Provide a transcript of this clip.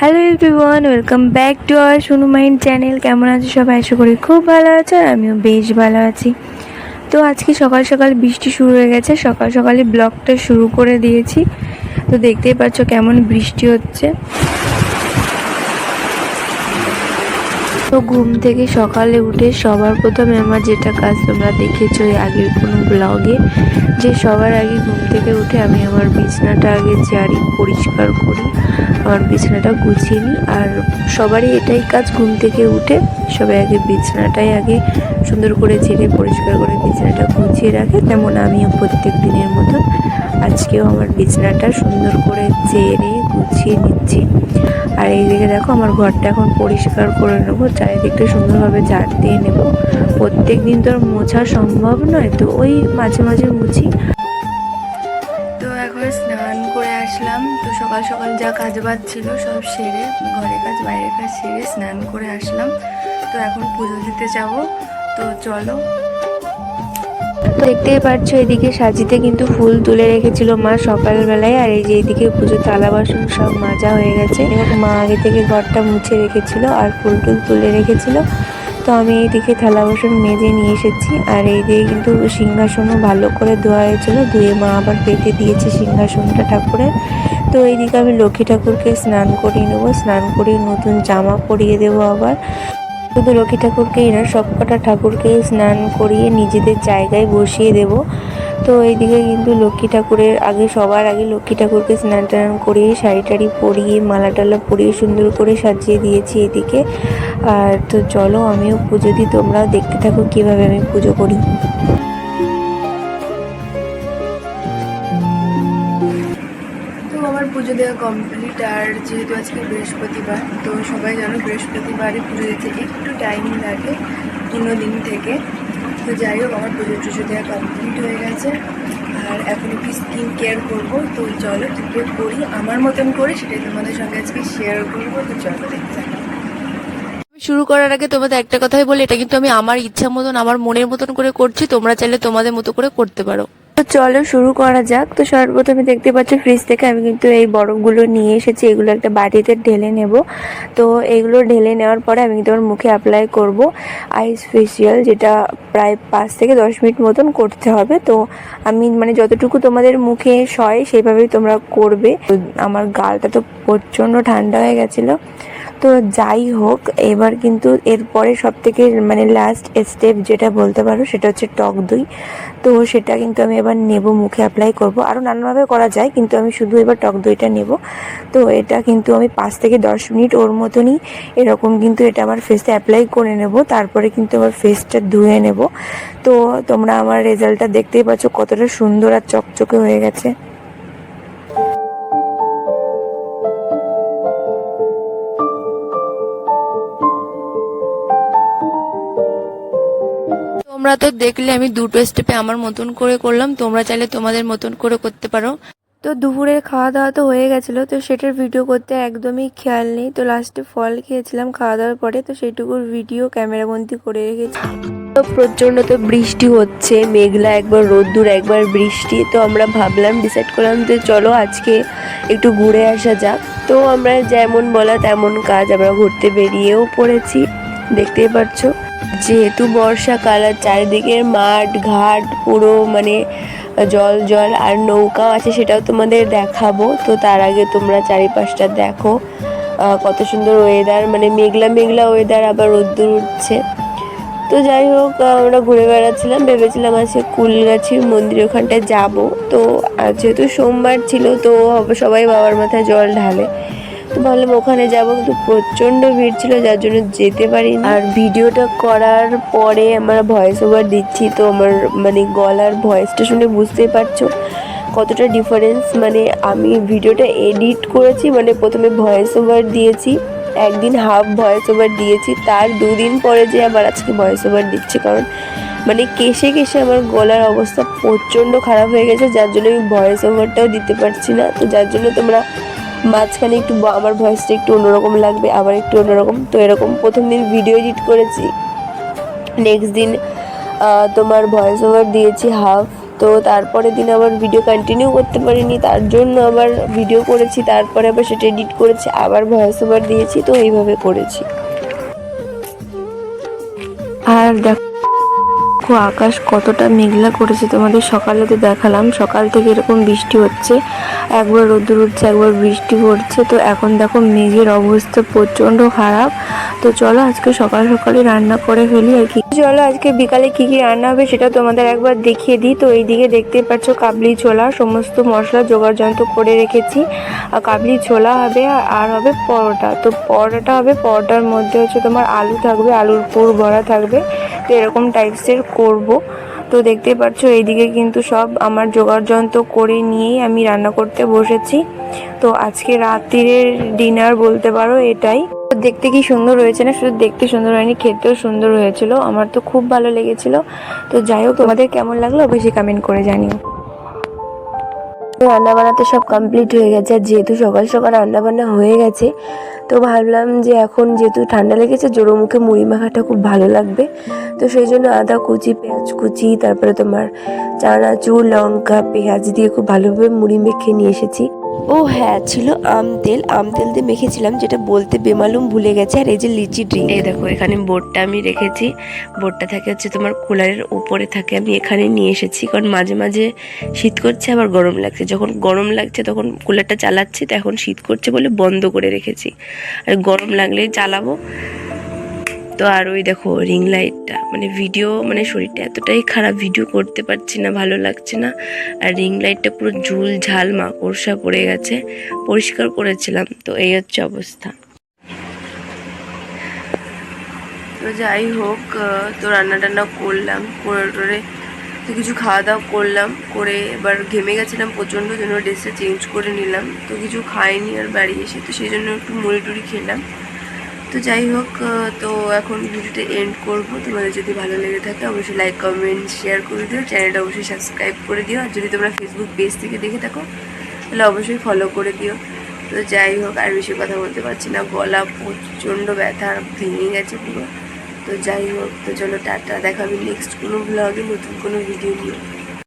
Hello everyone welcome back to our Sonu mind channel কেমন আছো সবাই? আশা করি খুব ভালো আছো আর আমিও বেশ ভালো আছি। তো আজকে সকাল সকাল বৃষ্টি শুরু হয়ে গেছে। সকাল সকালে ব্লগটা শুরু করে দিয়েছি। তো দেখতেই পাচ্ছ কেমন বৃষ্টি হচ্ছে। তো ঘুম থেকে সকালে উঠে সবার প্রথমে আমার যেটা কাজ তোমরা দেখেছ আগের কোনো ব্লগে, যে সবার আগে ঘুম থেকে উঠে আমি আমার বিছনাটা আগে ঝাড়ি পরিষ্কার করি। আমার বিছানাটা গুছিয়ে নিই। আর সবারই এটাই কাজ, ঘুম থেকে উঠে সবাই আগে বিছানাটাই আগে সুন্দর করে ঝেড়ে পরিষ্কার করে বিছানাটা গুছিয়ে রাখে। তেমন আমিও প্রত্যেক দিনের মতন আজকেও আমার বিছানাটা সুন্দর করে ঝেড়ে গুছিয়ে নিচ্ছি। আর এইদিকে দেখো আমার ঘরটা এখন পরিষ্কার করে নেব, চারিদিকটা সুন্দরভাবে ঝাড় দিয়ে নেব। প্রত্যেক দিন তো আর মোছা সম্ভব নয়, তো ওই মাঝে মাঝে মুছি। এখন স্নান করে আসলাম। তো সকাল সকাল যা কাজ বাজ ছিল সব সেরে ঘরের কাজ, বাইরের কাজ সেরে স্নান করে আসলাম। তো এখন পুজো দিতে যাব। তো চলো। দেখতেই পাচ্ছ এদিকে সাজিতে কিন্তু ফুল তুলে রেখেছিল মা সকালবেলায়। আর এই যে এদিকে পুজো থালা বাসন সব মাজা হয়ে গেছে। এবং মা আগে থেকে ঘরটা মুছে রেখেছিল আর ফুল টুল তুলে রেখেছিল। তো আমি এইদিকে থালা বাসন মেজে নিয়ে এসেছি। আর এই দিয়ে কিন্তু সিংহাসনও ভালো করে ধোয়া হয়েছিল। ধুয়ে মা আবার পেতে দিয়েছে সিংহাসনটা ঠাকুরের। তো এইদিকে আমি লক্ষ্মী ঠাকুরকে স্নান করিয়ে নেব। স্নান করিয়ে নতুন জামা পরিয়ে দেবো আবার। শুধু লক্ষ্মী ঠাকুরকেই না, সবকটা ঠাকুরকেই স্নান করিয়ে নিজেদের জায়গায় বসিয়ে দেব। তো এইদিকে কিন্তু লক্ষ্মী ঠাকুরের আগে সবার আগে লক্ষ্মী ঠাকুরকে স্নান টান করিয়ে শাড়ি টাড়ি পরিয়ে, মালা টালা পরিয়ে সুন্দর করে সাজিয়ে দিয়েছি এদিকে। আর তো চলো আমিও পুজো দিই, তোমরাও দেখতে থাকো কীভাবে আমি পুজো করি। পুজো দেওয়া কমপ্লিট আর যেহেতু আজকে বৃহস্পতিবার, তো সবাই জানো বৃহস্পতিবারে পুজো দিতে একটু টাইম লাগে দিন থেকে। তো যাই হোক, আমার পুজো টুজো দেওয়া কমপ্লিট হয়ে গেছে। আর এখন একটু স্কিন কেয়ার করব, তো চলো কী করে করি আমার মতন করে, সেটাই তোমাদের সঙ্গে আজকে শেয়ার করব, তো চলো দেখতে শুরু করার আগে তোমাদের একটা কথাই বলি, এটা কিন্তু আমি আমার ইচ্ছা মতন, আমার মনের মতন করে করছি, তোমরা চাইলে তোমাদের মতো করে করতে পারো। তো চলো শুরু করা যাক। তো সর্বপ্রথমে দেখতে পাচ্ছ ফ্রিজ থেকে আমি কিন্তু এই বরফগুলো নিয়ে এসেছি। এগুলো একটা বাটিতে ঢেলে নেব। তো এগুলো ঢেলে নেওয়ার পরে আমি কিন্তু আমার মুখে অ্যাপ্লাই করব আইস ফেসিয়াল যেটা প্রায় পাঁচ থেকে দশ মিনিট মতন করতে হবে। তো আমি মানে যতটুকু তোমাদের মুখে সয় সেইভাবেই তোমরা করবে। আমার গালটা তো প্রচণ্ড ঠান্ডা হয়ে গেছিল। তো যাই হোক, এবার কিন্তু এরপরে সব থেকে মানে লাস্ট স্টেপ যেটা বলতে পারো সেটা হচ্ছে টক দই। তো সেটা কিন্তু আমি এবার নেব, মুখে অ্যাপ্লাই করব। আরও নানানভাবে করা যায়, কিন্তু আমি শুধু এবার টক দইটা নেব। তো এটা কিন্তু আমি পাঁচ থেকে দশ মিনিট ওর মতনই এরকম কিন্তু এটা আমার ফেসে অ্যাপ্লাই করে নেব। তারপরে কিন্তু আমার ফেসটা ধুয়ে নেব। তো তোমরা আমার রেজাল্টটা দেখতেই পাচ্ছ কতটা সুন্দর আর চকচকে হয়ে গেছে। তোমরা তো দেখলে আমি দুটো স্টেপে আমার মতন করে করলাম, তোমরা চাইলে তোমাদের মতন করে করতে পারো। তো দুপুরের খাওয়া দাওয়া তো হয়ে গেছিল, তো সেটার ভিডিও করতে একদমই খেয়াল নেই। তো লাস্টে ফল খেয়েছিলাম খাওয়া দাওয়ার পরে, তো সেইটুকুর ভিডিও ক্যামেরাবন্দি করে রেখেছি। তো প্রচণ্ড তো বৃষ্টি হচ্ছে, মেঘলা একবার, রোদ্দুর একবার বৃষ্টি, তো আমরা ভাবলাম ডিসাইড করলাম যে চলো আজকে একটু ঘুরে আসা যাক। তো আমরা যেমন বলা তেমন কাজ, আমরা ঘুরতে বেরিয়েও পড়েছি, দেখতেই পাচ্ছ যেহেতু বর্ষাকাল আর চারিদিকের মাঠ, ঘাট পুরো মানে জল জল আর নৌকাও আছে সেটাও তোমাদের দেখাবো। তো তার আগে তোমরা চারিপাশটা দেখো। কত সুন্দর ওয়েদার মানে মেঘলা মেঘলা ওয়েদার আবার রোদ্দুর উঠছে। তো যাই হোক আমরা ঘুরে বেড়াচ্ছিলাম, ভেবেছিলাম আজকে কুলগাছির মন্দির ওখানটায় যাব। তো যেহেতু সোমবার ছিল, তো সবাই বাবার মাথায় জল ঢালে। তো ভাবলাম ওখানে যাব, কিন্তু প্রচণ্ড ভিড় ছিল, যার জন্য যেতে পারি আর ভিডিওটা করার পরে আমার ভয়েস ওভার দিচ্ছি, তো আমার মানে গলার ভয়েসটা শুনে বুঝতেই পারছ কতটা ডিফারেন্স মানে আমি ভিডিওটা এডিট করেছি মানে প্রথমে ভয়েস ওভার দিয়েছি, একদিন হাফ ভয়েস ওভার দিয়েছি, তার দুদিন পরে যে আবার আজকে ভয়েস ওভার দিচ্ছি, কারণ মানে কেসে কেসে আমার গলার অবস্থা প্রচণ্ড খারাপ হয়ে গেছে, যার জন্য আমি ভয়েস ওভারটাও দিতে পারছি না। তো যার জন্য তোমরা মাঝখানে একটু আমার ভয়েসটা একটু অন্যরকম লাগবে, আবার একটু অন্যরকম। তো এরকম প্রথম দিন ভিডিও এডিট করেছি। নেক্সট দিন তোমার ভয়েস ওভার দিয়েছি হাফ তো তারপরের দিন আবার ভিডিও কন্টিনিউ করতে পারিনি, তার জন্য আবার ভিডিও করেছি, তারপরে আবার সেটা এডিট করেছি, আবার ভয়েস ওভার দিয়েছি, তো এইভাবে করেছি। আর দেখো আকাশ কতটা মেঘলা করেছে তোমাদের সকালে তো দেখালাম। সকাল থেকে এরকম বৃষ্টি হচ্ছে। একবার রোদ্দুর উঠছে, একবার বৃষ্টি পড়ছে। তো এখন দেখো, মেঘের অবস্থা প্রচণ্ড খারাপ। তো চলো আজকে সকাল সকালে রান্না করে ফেলি আর কি। চলো আজকে বিকালে কি কি রান্না হবে সেটা তোমাদের একবার দেখিয়ে দিই। তো এইদিকে দেখতে পাচ্ছ, কাবলি ছোলা, সমস্ত মশলা জোগাড় যন্ত্র করে রেখেছি। আর কাবলি ছোলা হবে আর হবে পরোটা। তো পরোটা হবে, পরোটার মধ্যে হচ্ছে তোমার আলু থাকবে, আলুর পুর ভরা থাকবে। তো এরকম টাইপসের করব। তো দেখতে পাচ্ছ, এইদিকে কিন্তু সব আমার জোগাড় যন্ত্র করে নিয়েই আমি রান্না করতে বসেছি। তো আজকে রাত্রির ডিনার বলতে পারো এটাই। দেখতে কি সুন্দর হয়েছে না? শুধু দেখতে সুন্দর হয়নি, খেতেও সুন্দর হয়েছিল। আমার তো খুব ভালো লেগেছিল। তো যাই হোক, তোমাদের কেমন লাগল অবশ্যই কমেন্ট করে জানিও। রান্না বান্নাতে সব কমপ্লিট হয়ে গেছে। আর যেহেতু সকাল সকাল রান্না বান্না হয়ে গেছে, তো ভাবলাম যে এখন যেহেতু ঠান্ডা লেগেছে জোরো মুখে মুড়ি মাখাটা খুব ভালো লাগবে। তো সেই জন্য আদা কুচি, পেঁয়াজ কুচি, তারপরে তোমার চানাচুর, লঙ্কা, পেঁয়াজ দিয়ে খুব ভালোভাবে মুড়ি মেখে নিয়ে এসেছি। ও হ্যাঁ ছিল আম তেল। আম তেল দিয়ে মেখেছিলাম, যেটা বলতে বেমালুম ভুলে গেছে। আর এই যে লিচি ড্রিঙ্ক এই দেখো, এখানে বোর্ডটা আমি রেখেছি। বোর্ডটা থাকে হচ্ছে তোমার কুলারের উপরে থাকে। আমি এখানে নিয়ে এসেছি, কারণ মাঝে মাঝে শীত করছে, আবার গরম লাগছে। যখন গরম লাগছে, তখন কুলারটা চালাচ্ছি, তো এখন শীত করছে বলে বন্ধ করে রেখেছি। আর গরম লাগলেই চালাবো। তো আর ওই দেখো রিং লাইটটা মানে ভিডিও মানে শরীরটা এতটাই খারাপ ভিডিও করতে পারছি না, ভালো লাগছে না। আর রিং লাইটটা পুরো ঝুল ঝাল মাকড়সা পড়ে গেছে, পরিষ্কার করেছিলাম। তো এই হচ্ছে অবস্থা। তো যাই হোক তো রান্না টান্না করলাম, করে টোরে তো কিছু খাওয়া দাওয়া করলাম, করে এবার ঘেমে গেছিলাম প্রচণ্ড জন্য ড্রেসটা চেঞ্জ করে নিলাম। তো কিছু খাইনি আর বাড়ি এসে, তো সেই জন্য একটু মুড়ি টুড়ি খেলাম। তো যাই হোক তো এখন ভিডিওটা এন্ড করব। তোমাদের যদি ভালো লেগে থাকে, অবশ্যই লাইক কমেন্ট শেয়ার করে দিও। চ্যানেলটা অবশ্যই সাবস্ক্রাইব করে দিও। আর যদি তোমরা ফেসবুক পেজ থেকে দেখে থাকো, তাহলে অবশ্যই ফলো করে দিও। তো যাই হোক, আর বেশি কথা বলতে পারছি না। গলা প্রচণ্ড ব্যথা, ভেঙে গেছে পুরো। তো যাই হোক, তো চলো টাটা। দেখাবি নেক্সট কোনো ব্লগে নতুন কোনো ভিডিও নিয়ে।